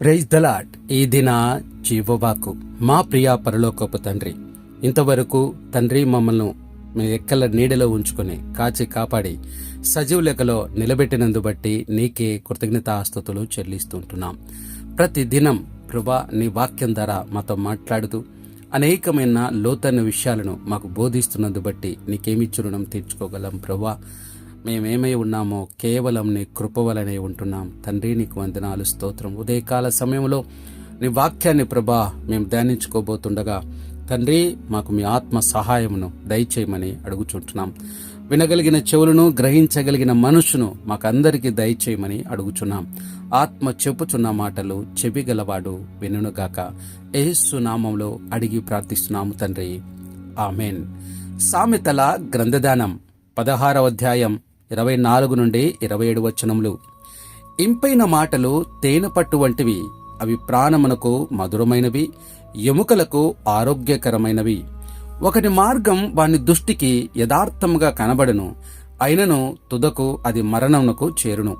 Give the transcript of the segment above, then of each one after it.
Praise దలాట్ ఈ దిన జీవవాకు మా ప్రియ పరలోకపు తండ్రి ఇంతవరకు తండ్రి మమ్మల్ని మీ ఎక్కల నీడలో ఉంచుకొని కాచి కాపాడి సజీవ లెక్కలో నిలబెట్టినందు బట్టి నీకే కృతజ్ఞతాస్తుతులు చెల్లిస్తుంటున్నాం. ప్రతి దినం ప్రభా నీ వాక్యం ద్వారా మాతో మాట్లాడుతూ అనేకమైన లోతైన విషయాలను మాకు బోధిస్తున్నందు బట్టి నీకేమిచ్చి రుణం తీర్చుకోగలం ప్రభా. మేమేమై ఉన్నామో కేవలం నీ కృప వలనే ఉంటున్నాం. తండ్రి నీకు వందనాలు స్తోత్రం. ఉదయకాల సమయంలో నీ వాక్యాన్ని ప్రభా మేము ధ్యానించుకోబోతుండగా తండ్రి మాకు మీ ఆత్మ సహాయమును దయచేయమని అడుగుచుంటున్నాం. వినగలిగిన చెవులను గ్రహించగలిగిన మనసును మాకందరికీ దయచేయమని అడుగుచున్నాం. ఆత్మ చెప్పుచున్న మాటలు చెవిగలవాడు వినుగాక ఏసు నామంలో అడిగి ప్రార్థిస్తున్నాము తండ్రి. ఆమెన్. సామెతల గ్రంథదానం పదహారవ అధ్యాయం ఇరవై నాలుగు నుండి ఇరవై ఏడు వచనములు. ఇంపైన మాటలు తేనె పట్టు వంటివి అవి ప్రాణమునకు మధురమైనవి ఎముకలకు ఆరోగ్యకరమైనవి. ఒకటి మార్గం వాని దృష్టికి యథార్థముగా కనబడును అయినను తుదకు అది మరణమునకు చేరును.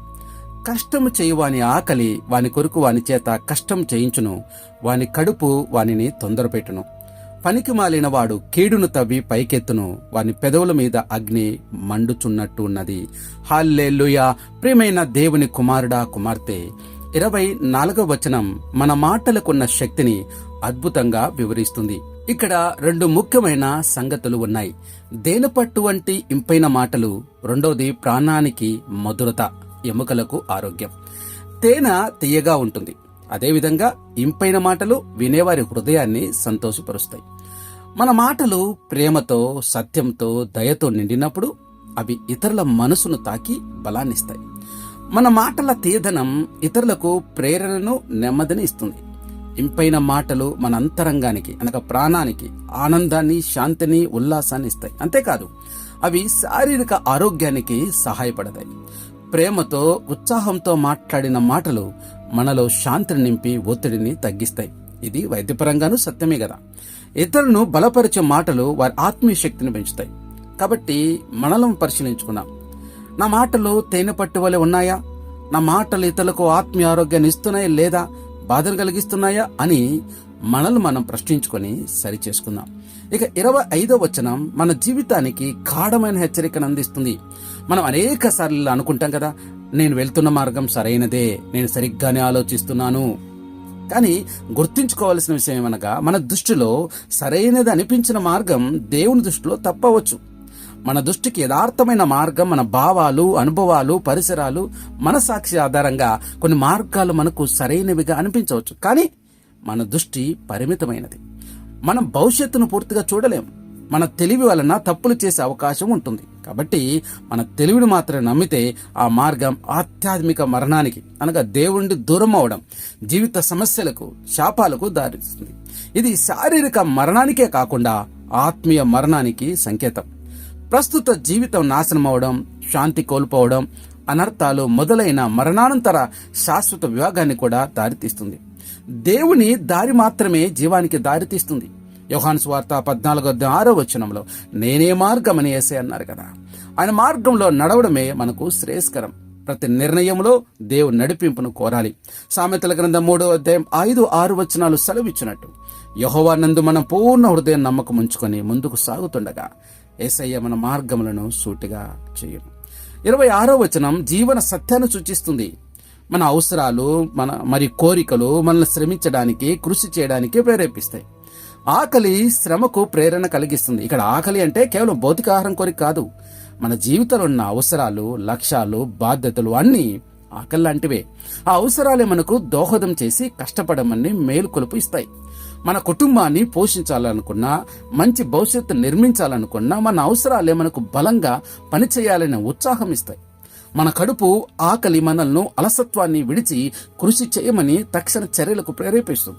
కష్టము చేయు వాని ఆకలి వాని కొరకు వాని చేత కష్టం చేయించును వాని కడుపు వానిని తొందరపెట్టును. పనికి మాలినవాడు కీడును తవ్వి పైకెత్తును. వాని పెదవుల మీద అగ్ని మండుచున్నట్టు ఉన్నది. హాల్లెల్లుయా ప్రియమైన దేవుని కుమారుడా కుమార్తె! ఇరవై నాలుగవ వచనం మన మాటలకున్న శక్తిని అద్భుతంగా వివరిస్తుంది. ఇక్కడ రెండు ముఖ్యమైన సంగతులు ఉన్నాయి. దేనపట్టు వంటి ఇంపైన మాటలు రెండోది ప్రాణానికి మధురత ఎముకలకు ఆరోగ్యం. తేనె తీయగా ఉంటుంది. అదేవిధంగా ఇంపైన మాటలు వినేవారి హృదయాన్ని సంతోషపరుస్తాయి. మన మాటలు ప్రేమతో సత్యంతో దయతో నిండినప్పుడు అవి ఇతరుల మనసును తాకి బలాన్నిస్తాయి. మన మాటల తీయదనం ఇతరులకు ప్రేరణను నెమ్మదిని ఇస్తుంది. ఇంపైన మాటలు మన అంతరంగానికి అనగా ప్రాణానికి ఆనందాన్ని శాంతిని ఉల్లాసాన్ని ఇస్తాయి. అంతేకాదు అవి శారీరక ఆరోగ్యానికి సహాయపడతాయి. ప్రేమతో ఉత్సాహంతో మాట్లాడిన మాటలు మనలో శాంతిని నింపి ఒత్తిడిని తగ్గిస్తాయి. ఇది వైద్యపరంగానూ సత్యమే కదా. ఇతరులను బలపరిచే మాటలు వారి ఆత్మీయ శక్తిని పెంచుతాయి. కాబట్టి మనలను పరిశీలించుకున్నాం నా మాటలు తేనె పట్టు వలె ఉన్నాయా? నా మాటలు ఇతరులకు ఆత్మీయ ఆరోగ్యాన్ని ఇస్తున్నాయా లేదా? బాధను కలిగిస్తున్నాయా? అని మనల్ని మనం ప్రశ్నించుకొని సరి చేసుకుందాం. ఇక ఇరవై ఐదో వచనం మన జీవితానికి గాఢమైన హెచ్చరికను అందిస్తుంది. మనం అనేక సార్లు అనుకుంటాం కదా నేను వెళ్తున్న మార్గం సరైనదే. నేను సరిగ్గానే ఆలోచిస్తున్నాను. కానీ గుర్తుంచుకోవాల్సిన విషయం ఏమనగా మన దృష్టిలో సరైనది అనిపించిన మార్గం దేవుని దృష్టిలో తప్పవచ్చు. మన దృష్టికి యథార్థమైన మార్గం మన భావాలు అనుభవాలు పరిసరాలు మనసాక్షి ఆధారంగా కొన్ని మార్గాలు మనకు సరైనవిగా అనిపించవచ్చు. కానీ మన దృష్టి పరిమితమైనది. మనం భవిష్యత్తును పూర్తిగా చూడలేము మన తెలివి వలన తప్పులు చేసే అవకాశం ఉంటుంది. కాబట్టి మన తెలివిని మాత్రమే నమ్మితే ఆ మార్గం ఆధ్యాత్మిక మరణానికి అనగా దేవుడి దూరం అవడం జీవిత సమస్యలకు శాపాలకు దారిస్తుంది ఇది శారీరక మరణానికే కాకుండా ఆత్మీయ మరణానికి సంకేతం. ప్రస్తుత జీవితం నాశనం అవడం శాంతి కోల్పోవడం అనర్థాలు మొదలైన మరణానంతర శాశ్వత వివాగాన్ని కూడా దారితీస్తుంది. దేవుని దారి మాత్రమే జీవానికి దారితీస్తుంది. యోహాన్స్ వార్త పద్నాలుగు ఆరో వచనంలో నేనే మార్గమని వేసే అన్నారు కదా. ఆయన మార్గంలో నడవడమే మనకు శ్రేయస్కరం. ప్రతి నిర్ణయంలో దేవుని నడిపింపును కోరాలి. సామెతల గ్రంథం మూడో అధ్యాయం ఐదు ఆరు వచనాలు సెలవిచ్చినట్టు యహోవానందు మనం పూర్ణ హృదయం నమ్మకం ఉంచుకొని ముందుకు సాగుతుండగా ఏసయ్య మన మార్గములను సూటిగా చేయను ఇరవై ఆరో వచనం జీవన సత్యాన్ని సూచిస్తుంది. మన అవసరాలు మన మరి కోరికలు మనల్ని శ్రమించడానికి కృషి చేయడానికి ప్రేరేపిస్తాయి. ఆకలి శ్రమకు ప్రేరణ కలిగిస్తుంది. ఇక్కడ ఆకలి అంటే కేవలం భౌతికాహారం కోరిక కాదు. మన జీవితంలో ఉన్న అవసరాలు లక్ష్యాలు బాధ్యతలు అన్నీ ఆకలి లాంటివే. ఆ అవసరాలే మనకు దోహదం చేసి కష్టపడమని మేలుకొలుపు ఇస్తాయి. మన కుటుంబాన్ని పోషించాలనుకున్నా మంచి భవిష్యత్తు నిర్మించాలనుకున్నా మన అవసరాలే మనకు బలంగా పనిచేయాలనే ఉత్సాహం ఇస్తాయి. మన కడుపు ఆకలి మనల్ని అలసత్వాన్ని విడిచి కృషి చేయమని తక్షణ చర్యలకు ప్రేరేపిస్తుంది.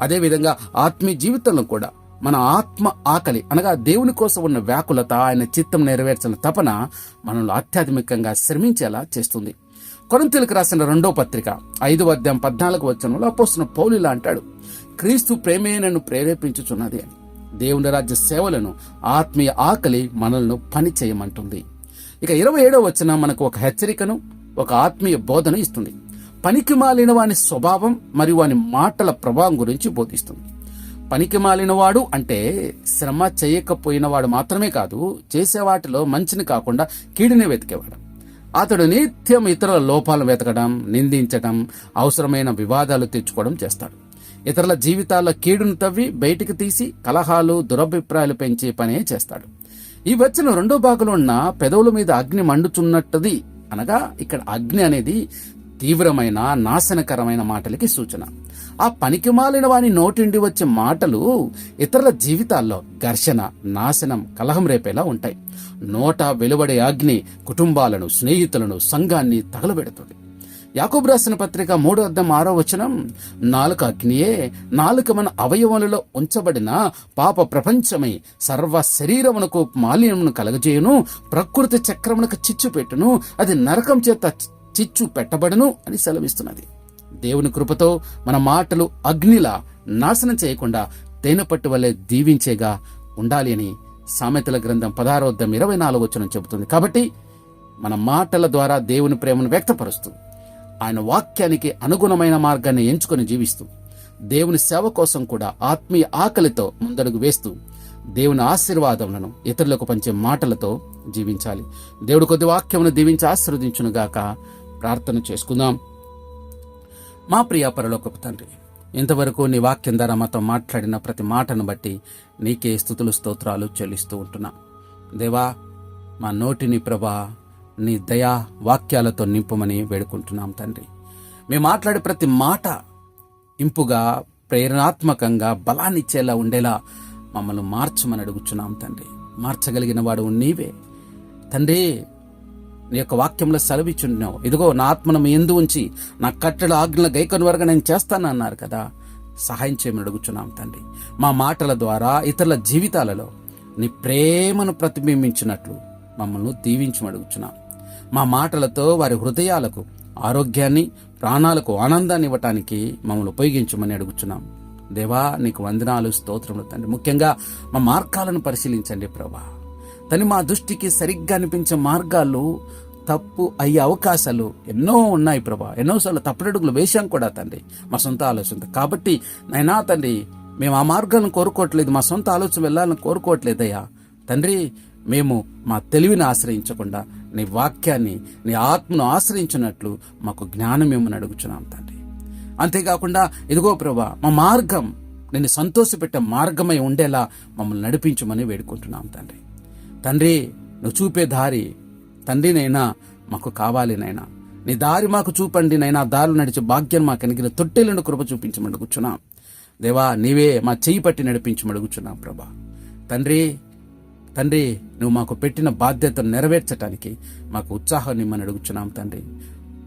అదేవిధంగా ఆత్మీయ జీవితంలో కూడా మన ఆత్మ ఆకలి అనగా దేవుని కోసం ఉన్న వ్యాకులత ఆయన చిత్తం నెరవేర్చిన తపన మనల్ని ఆధ్యాత్మికంగా శ్రమించేలా చేస్తుంది. కొరంతీలకు రాసిన రెండో పత్రిక ఐదు అధ్యాయం పద్నాలుగు వచనంలో అపోసిన పౌలిలా అంటాడు క్రీస్తు ప్రేమే నన్ను ప్రేరేపించుచున్నది. అని దేవుని రాజ్య సేవలను ఆత్మీయ ఆకలి మనల్ని పని చేయమంటుంది. ఇక ఇరవై ఏడో వచ్చిన మనకు ఒక హెచ్చరికను ఒక ఆత్మీయ బోధన ఇస్తుంది. పనికి మాలిన వాని స్వభావం మరియు వాని మాటల ప్రభావం గురించి బోధిస్తుంది. పనికి మాలినవాడు అంటే శ్రమ చేయకపోయినవాడు మాత్రమే కాదు చేసే వాటిలో మంచిని కాకుండా కీడుని వెతికేవాడు. అతడు నిత్యం ఇతరుల లోపాలను వెతకడం నిందించడం అవసరమైన వివాదాలు తెచ్చుకోవడం చేస్తాడు. ఇతరుల జీవితాల్లో కీడును తవ్వి బయటికి తీసి కలహాలు దురభిప్రాయాలు పెంచే పనే చేస్తాడు. ఈ వచ్చిన రెండో భాగంలో ఉన్న పెదవుల మీద అగ్ని మండుచున్నట్టుది అనగా ఇక్కడ అగ్ని అనేది తీవ్రమైన నాశనకరమైన మాటలకి సూచన. ఆ పనికి మాలిన వాని నోటిండి వచ్చే మాటలు ఇతరుల జీవితాల్లో ఘర్షణ నాశనం కలహం రేపేలా ఉంటాయి. నోట వెలువడే అగ్ని కుటుంబాలను స్నేహితులను సంఘాన్ని తగలబెడుతుంది. యాకూబ్ రాసిన పత్రిక మూడో అద్దం ఆరో వచనం నాలుక అగ్నియే నాలుక మన అవయవములలో ఉంచబడిన పాప ప్రపంచమై సర్వ శరీరమునకు మాలిన్యమును కలగజేయును ప్రకృతి చక్రమునకు చిచ్చు పెట్టును అది నరకం చేత చిచ్చు పెట్టబడను అని సెలవిస్తున్నది. దేవుని కృపతో మన మాటలు అగ్నిలా నాశనం చేయకుండా తేనెపట్టు వల్లే దీవించేగా ఉండాలి అని సామెతల గ్రంథం పదహారోద్దం ఇరవై నాలుగు వచ్చిన చెబుతుంది. కాబట్టి మన మాటల ద్వారా దేవుని ప్రేమను వ్యక్తపరుస్తూ ఆయన వాక్యానికి అనుగుణమైన మార్గాన్ని ఎంచుకొని జీవిస్తూ దేవుని సేవ కోసం కూడా ఆత్మీయ ఆకలితో ముందడుగు వేస్తూ దేవుని ఆశీర్వాదములను ఇతరులకు పంచే మాటలతో జీవించాలి. దేవుడు కొద్ది వాక్యమును దీవించి ఆశీర్వదించునుగాక. ప్రార్థన చేసుకుందాం. మా ప్రియ పరలోకపు తండ్రి ఇంతవరకు నీ వాక్యం ద్వారా మాతో మాట్లాడిన ప్రతి మాటను బట్టి నీకే స్థుతులు స్తోత్రాలు చెల్లిస్తూ ఉంటున్నా. దేవా మా నోటిని ప్రభా నీ దయా వాక్యాలతో నింపమని వేడుకుంటున్నాం తండ్రి. మేము మాట్లాడే ప్రతి మాట ఇంపుగా ప్రేరణాత్మకంగా బలాన్నిచ్చేలా ఉండేలా మమ్మల్ని మార్చమని అడుగుచున్నాం తండ్రి. మార్చగలిగిన వాడు నీవే. తండ్రి నీ యొక్క వాక్యంలో సెలవిచ్చున్నావు. ఇదిగో నా ఆత్మను మీ ఎందు ఉంచి నా కట్టెల ఆజ్ఞల గైకొని వరకు నేను చేస్తానన్నారు కదా. సహాయం చేయమని అడుగుచున్నాం తండ్రి. మా మాటల ద్వారా ఇతరుల జీవితాలలో నీ ప్రేమను ప్రతిబింబించినట్లు మమ్మల్ని దీవించమని అడుగుచున్నాం. మా మాటలతో వారి హృదయాలకు ఆరోగ్యాన్ని ప్రాణాలకు ఆనందాన్ని ఇవ్వటానికి మమ్మల్ని ఉపయోగించమని అడుగుచున్నాం. దేవా నీకు వందనాలు స్తోత్రములు తండ్రి. ముఖ్యంగా మా మార్గాలను పరిశీలించండి ప్రభా. తని మా దృష్టికి సరిగ్గా అనిపించే మార్గాలు తప్పు అయ్యే అవకాశాలు ఎన్నో ఉన్నాయి ప్రభా. ఎన్నోసార్లు తప్పుడడుగులు వేశాం కూడా తండ్రి. మా సొంత ఆలోచన కాబట్టి నైనా తండ్రి మేము ఆ మార్గాలను కోరుకోవట్లేదు మా సొంత ఆలోచన వెళ్ళాలని కోరుకోవట్లేదయ్యా. తండ్రి మేము మా తెలివిని ఆశ్రయించకుండా నీ వాక్యాన్ని నీ ఆత్మను ఆశ్రయించినట్లు మాకు జ్ఞానం ఏమని అడుగుచున్నాం తండ్రి. అంతేకాకుండా ఇదిగో ప్రభా మా మార్గం నిన్ను సంతోషపెట్టే మార్గమై ఉండేలా మమ్మల్ని నడిపించమని వేడుకుంటున్నాం తండ్రి. తండ్రి నువ్వు చూపే దారి. తండ్రి నైనా మాకు కావాలి నైనా. నీ దారి మాకు చూపండి నైనా. దారులు నడిచే భాగ్యం మాకు కలిగిన తొట్టెలను కృప చూపించమని అడుగుచున్నాం. దేవా నీవే మా చెయ్యి పట్టి నడిపించమని అడుగుచున్నాం ప్రభా. తండ్రి తండ్రి నువ్వు మాకు పెట్టిన బాధ్యతను నెరవేర్చడానికి మాకు ఉత్సాహాన్ని ఇమ్మని అడుగుచున్నాం తండ్రి.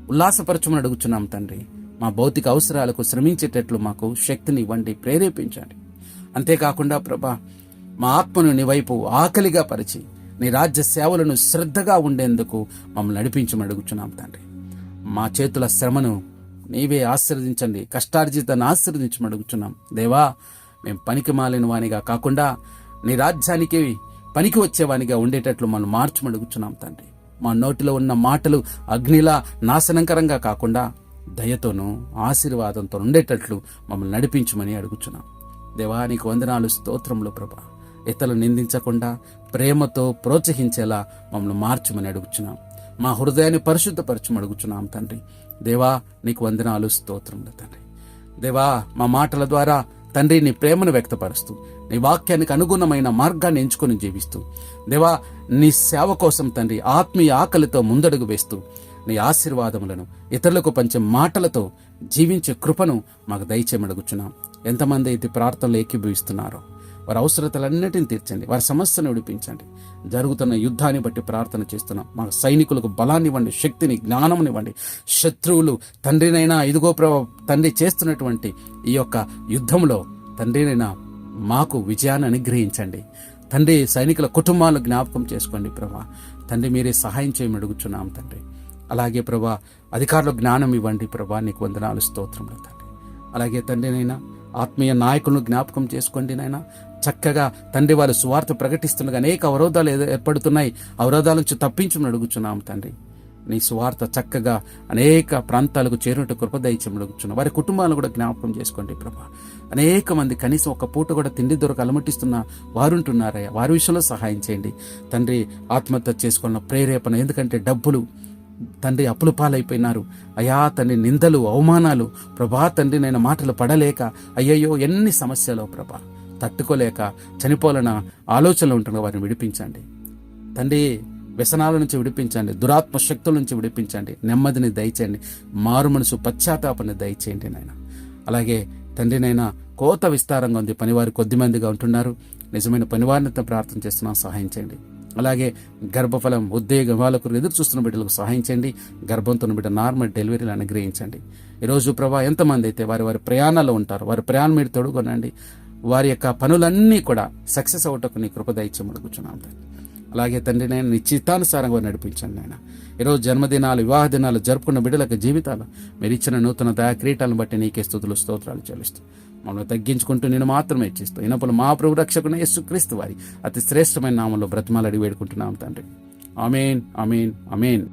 ఉల్లాసపరచమని అడుగుచున్నాం తండ్రి. మా భౌతిక అవసరాలకు శ్రమించేటట్లు మాకు శక్తిని ఇవ్వండి ప్రేరేపించండి. అంతేకాకుండా ప్రభా మా ఆత్మను నీ వైపు ఆకలిగా పరిచి నీ రాజ్య సేవలను శ్రద్ధగా ఉండేందుకు మమ్మల్ని నడిపించమని అడుగుచున్నాం తండ్రి. మా చేతుల శ్రమను నీవే ఆశీర్వదించండి కష్టార్జితాన్ని ఆశీర్వదించమని అడుగుచున్నాం. దేవా మేము పనికి మాలిన వానిగా కాకుండా నీ రాజ్యానికి పనికి వచ్చేవానిగా ఉండేటట్లు మనం మార్చమని అడుగుచున్నాం తండ్రి. మా నోటిలో ఉన్న మాటలు అగ్నిలా నాశనంకరంగా కాకుండా దయతోనూ ఆశీర్వాదంతో ఉండేటట్లు మమ్మల్ని నడిపించమని అడుగుచున్నాం. దేవా నీకు వందనాలు స్తోత్రములు ప్రభా. ఇతరులు నిందించకుండా ప్రేమతో ప్రోత్సహించేలా మమ్మల్ని మార్చమని అడుగుచున్నాం. మా హృదయాన్ని పరిశుద్ధపరచమని అడుగుచున్నాం తండ్రి. దేవా నీకు వందనాలు స్తోత్రములు తండ్రి. దేవా మా మాటల ద్వారా తండ్రి నీ ప్రేమను వ్యక్తపరుస్తూ నీ వాక్యానికి అనుగుణమైన మార్గాన్ని ఎంచుకొని జీవిస్తూ దేవా నీ సేవ కోసం తండ్రి ఆత్మీయ ఆకలితో ముందడుగు వేస్తూ నీ ఆశీర్వాదములను ఇతరులకు పంచే మాటలతో జీవించే కృపను మాకు దయచేయమడుగుచున్నాం ఎంతమంది అయితే ప్రార్థనలు ఏకీభవిస్తున్నారో వారి అవసరతలన్నిటిని తీర్చండి. వారి సమస్యను విడిపించండి. జరుగుతున్న యుద్ధాన్ని బట్టి ప్రార్థన చేస్తున్నాం. మా సైనికులకు బలాన్ని ఇవ్వండి శక్తిని జ్ఞానమునివ్వండి శత్రువులు తండ్రినైనా ఇదిగో ప్రభ తండ్రి చేస్తున్నటువంటి ఈ యొక్క యుద్ధంలో తండ్రినైనా మాకు విజయాన్ని అనుగ్రహించండి. తండ్రి సైనికుల కుటుంబాలు జ్ఞాపకం చేసుకోండి ప్రభా. తండ్రి మీరే సహాయం చేయమని అడుగుచున్నాం తండ్రి. అలాగే ప్రభా అధికారులకు జ్ఞానం ఇవ్వండి ప్రభా. నీకు వందనాలు స్తోత్రంలో తండ్రి. అలాగే తండ్రినైనా ఆత్మీయ నాయకులను జ్ఞాపకం చేసుకోండి నాయన. చక్కగా తండ్రి వాళ్ళు సువార్త ప్రకటిస్తుండగా అనేక అవరోధాలు ఏదో ఏర్పడుతున్నాయి. అవరోధాల నుంచి తప్పించమని అడుగుచున్నాం తండ్రి. నీ సువార్త చక్కగా అనేక ప్రాంతాలకు చేరినట్టు కృప దయచమడుగుచున్న వారి కుటుంబాలను కూడా జ్ఞాపకం చేసుకోండి ప్రభా. అనేక మంది కనీసం ఒక పూట కూడా తిండి దొరక అలమటిస్తున్న వారుంటున్నారయ్యా. వారి విషయంలో సహాయం చేయండి. తండ్రి ఆత్మహత్య చేసుకున్న ప్రేరేపణ ఎందుకంటే డబ్బులు తండ్రి అప్పులు పాలైపోయినారు. అయా తండ్రి నిందలు అవమానాలు ప్రభా తండ్రి నేను మాటలు పడలేక అయ్యయ్యో ఎన్ని సమస్యలో ప్రభా. తట్టుకోలేక చనిపోవాలన్న ఆలోచనలు ఉంటున్న వారిని విడిపించండి. తండ్రి వ్యసనాల నుంచి విడిపించండి దురాత్మ శక్తుల నుంచి విడిపించండి నెమ్మదిని దయచేయండి మారు మనసు పశ్చాత్తాపాన్ని దయచేయండి నాయన. అలాగే తండ్రి నైనా కోత విస్తారంగా ఉంది పనివారు కొద్దిమందిగా ఉంటున్నారు. నిజమైన పనివారిని ప్రార్థన చేస్తున్నాం సహాయం చేయండి. అలాగే గర్భఫలం ఉద్యోగం వాళ్ళకు ఎదురు చూస్తున్న బిడ్డలకు సహాయం చేయండి. గర్భంతో బిడ్డ నార్మల్ డెలివరీలు అనుగ్రహించండి. ఈరోజు ప్రభా ఎంతమంది అయితే వారి వారి ప్రయాణాల్లో ఉంటారు వారి ప్రయాణం మీరు తొడుగొనండి. వారి యొక్క పనులన్నీ కూడా సక్సెస్ అవటకు నీ కృప కూర్చున్నాం తండ్రి. అలాగే తండ్రి నేను నీ చిత్తానుసారంగా నడిపించండి నాయన. ఈరోజు జన్మదినాలు వివాహ దినాలు జరుపుకున్న బిడ్డలకు జీవితాలు మీరు ఇచ్చిన నూతన దయాక్రీటాలను బట్టి నీకే స్థుతులు స్తోత్రాలు చెల్లిస్తూ మమ్మల్ని తగ్గించుకుంటూ నేను మాత్రమే ఇచ్చిస్తూ ఇనపలు మా ప్రభు రక్షకుని యేసుక్రీస్తు వారి అతి శ్రేష్టమైన నామంలో బ్రతిమాలు అడిగి వేడుకుంటున్నాం తండ్రి. అమేన్ అమేన్ అమేన్